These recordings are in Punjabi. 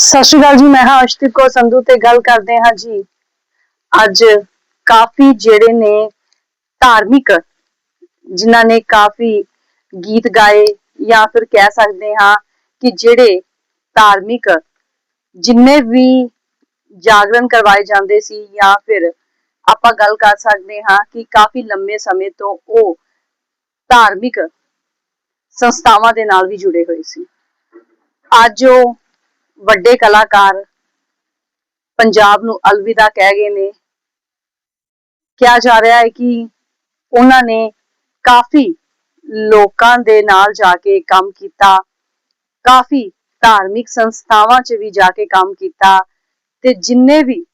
ਸਤਿ ਸ਼੍ਰੀ ਅਕਾਲ ਜੀ, ਮੈਂ ਹਾਂ ਅਸ਼ਤਿਕ ਕੌਰ ਸੰਧੂ ਤੇ ਗੱਲ ਕਰਦੇ ਹਾਂ ਜੀ। ਅੱਜ ਕਾਫੀ ਜਿਹੜੇ ਨੇ ਧਾਰਮਿਕ, ਜਿਨ੍ਹਾਂ ਨੇ ਕਾਫੀ ਗੀਤ ਗਾਏ ਜਾਂ ਫਿਰ ਕਹਿ ਸਕਦੇ ਹਾਂ ਕਿ ਜਿਹੜੇ ਧਾਰਮਿਕ, ਜਿੰਨੇ ਵੀ ਜਾਗਰਣ ਕਰਵਾਏ ਜਾਂਦੇ ਸੀ ਜਾਂ ਫਿਰ ਆਪਾਂ ਗੱਲ ਕਰ ਸਕਦੇ ਹਾਂ ਕਿ ਕਾਫੀ ਲੰਮੇ ਸਮੇਂ ਤੋਂ ਉਹ ਧਾਰਮਿਕ ਸੰਸਥਾਵਾਂ ਦੇ ਨਾਲ ਵੀ ਜੁੜੇ ਹੋਏ ਸੀ। ਅੱਜ ਉਹ ਵੱਡੇ ਕਲਾਕਾਰ ਪੰਜਾਬ ਨੂੰ ਅਲਵਿਦਾ ਕਹਿ ਗਏ ਨੇ। ਕਿਹਾ ਜਾ ਰਿਹਾ ਹੈ ਕਿ ਉਹਨਾਂ ਨੇ ਕਾਫੀ ਲੋਕਾਂ ਦੇ ਨਾਲ ਜਾ ਕੇ ਕੰਮ ਕੀਤਾ, ਕਾਫੀ ਧਾਰਮਿਕ ਸੰਸਥਾਵਾਂ 'ਚ ਵੀ ਜਾ ਕੇ ਕੰਮ ਕੀਤਾ ਤੇ ਜਿੰਨੇ ਵੀ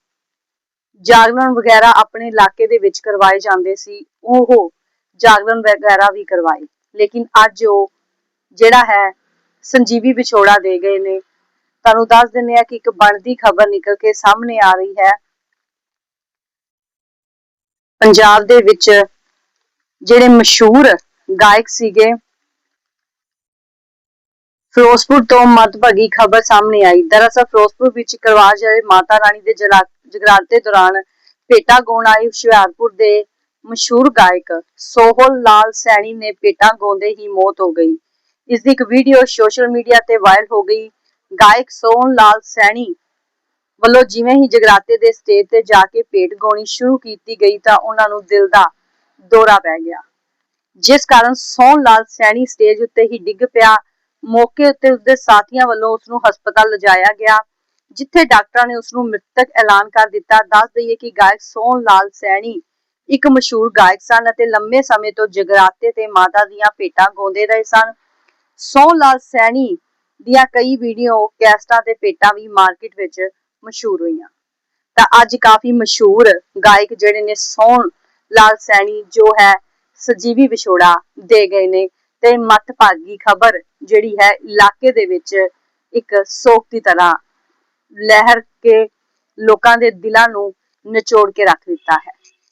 ਜਾਗਰਣ ਵਗੈਰਾ ਆਪਣੇ ਇਲਾਕੇ ਦੇ ਵਿੱਚ ਕਰਵਾਏ ਜਾਂਦੇ ਸੀ, ਉਹ ਜਾਗਰਣ ਵਗੈਰਾ ਵੀ ਕਰਵਾਏ। ਲੇਕਿਨ ਅੱਜ ਉਹ ਜਿਹੜਾ ਹੈ ਸੰਜੀਵੀ ਵਿਛੋੜਾ ਦੇ ਗਏ ਨੇ। ਤੁਹਾਨੂੰ ਦੱਸ ਦਿੰਨੇ ਆ ਕਿ ਇੱਕ ਬਣਦੀ ਖਬਰ ਨਿਕਲ ਕੇ ਸਾਹਮਣੇ ਆ ਰਹੀ ਹੈ। ਪੰਜਾਬ ਦੇ ਵਿੱਚ ਜਿਹੜੇ ਮਸ਼ਹੂਰ ਗਾਇਕ ਸੀਗੇ, ਫਿਰੋਜ਼ਪੁਰ ਤੋਂ ਮਤਭਗੀ ਖਬਰ ਸਾਹਮਣੇ ਆਈ। ਦਰਅਸਲ ਫਿਰੋਜ਼ਪੁਰ ਵਿੱਚ ਕਰਵਾ ਜਿਹੜੇ ਮਾਤਾ ਰਾਣੀ ਦੇ ਜਗਰਾਤੇ ਦੌਰਾਨ ਪੇਟਾ ਗਾਉਣ ਆਏ ਹੁਸ਼ਿਆਰਪੁਰ ਦੇ ਮਸ਼ਹੂਰ ਗਾਇਕ ਸੋਹਲ ਲਾਲ ਸੈਣੀ ਨੇ ਪੇਟਾ ਗਾਉਂਦੇ ਹੀ ਮੌਤ ਹੋ ਗਈ। ਇਸ ਦੀ ਇੱਕ ਵੀਡੀਓ ਸੋਸ਼ਲ ਮੀਡੀਆ ਤੇ ਵਾਇਰਲ ਹੋ ਗਈ। ਗਾਇਕ ਸੋਹਣ ਲਾਲ ਸੈਣੀ ਵੱਲੋਂ ਜਿਵੇਂ ਹੀ ਜਗਰਾਤੇ ਦੇ ਸਟੇਜ ਤੇ ਜਾ ਕੇ ਪੇਟ ਗਾਉਣੀ ਸ਼ੁਰੂ ਕੀਤੀ ਗਈ ਤਾਂ ਉਹਨਾਂ ਨੂੰ ਦਿਲ ਦਾ ਦੌਰਾ ਪੈ ਗਿਆ। ਜਿਸ ਕਾਰਨ ਸੋਹਣ ਲਾਲ ਸੈਣੀ ਸਟੇਜ ਉੱਤੇ ਹੀ ਡਿੱਗ ਪਿਆ। ਮੌਕੇ ਉੱਤੇ ਉਸਦੇ ਸਾਥੀਆਂ ਵੱਲੋਂ ਉਸ ਨੂੰ ਹਸਪਤਾਲ ਲਿਜਾਇਆ ਗਿਆ, ਜਿੱਥੇ ਡਾਕਟਰਾਂ ਨੇ ਉਸ ਨੂੰ ਮ੍ਰਿਤਕ ਐਲਾਨ ਕਰ ਦਿੱਤਾ। ਦੱਸ ਦਈਏ ਕਿ ਗਾਇਕ ਸੋਹਣ ਲਾਲ ਸੈਣੀ ਇੱਕ ਮਸ਼ਹੂਰ ਗਾਇਕ ਸਨ ਅਤੇ ਲੰਮੇ ਸਮੇਂ ਤੋਂ ਜਗਰਾਤੇ ਤੇ ਮਾਤਾ ਦੀਆਂ ਭੇਟਾਂ ਗਾਉਂਦੇ ਰਹੇ ਸਨ। ਸੋਹਣ ਲਾਲ ਸੈਣੀ ਦੀਆਂ ਕਈ ਵੀਡੀਓ ਕੈਸਟਾਂ ਤੇ ਪੇਟਾਂ ਵੀ ਮਾਰਕੀਟ ਵਿੱਚ ਮਸ਼ਹੂਰ ਹੋਈਆਂ। ਤਾਂ ਅੱਜ ਕਾਫੀ ਮਸ਼ਹੂਰ ਗਾਇਕ ਜਿਹੜੇ ਨੇ ਸੋਹਣ ਲਾਲ ਸੈਣੀ, ਜੋ ਹੈ ਸਜੀਵੀ ਵਿਛੋੜਾ ਦੇ ਗਏ ਨੇ ਤੇ ਮਤ ਭਾਗੀ ਖਬਰ ਜਿਹੜੀ ਹੈ ਇਲਾਕੇ ਦੇ ਵਿੱਚ ਇੱਕ ਸੋਗ ਦੀ ਤਰ੍ਹਾਂ ਲਹਿਰ ਕੇ ਲੋਕਾਂ ਦੇ ਦਿਲਾਂ ਨੂੰ ਨਿਚੋੜ ਕੇ ਰੱਖ ਦਿੱਤਾ ਹੈ।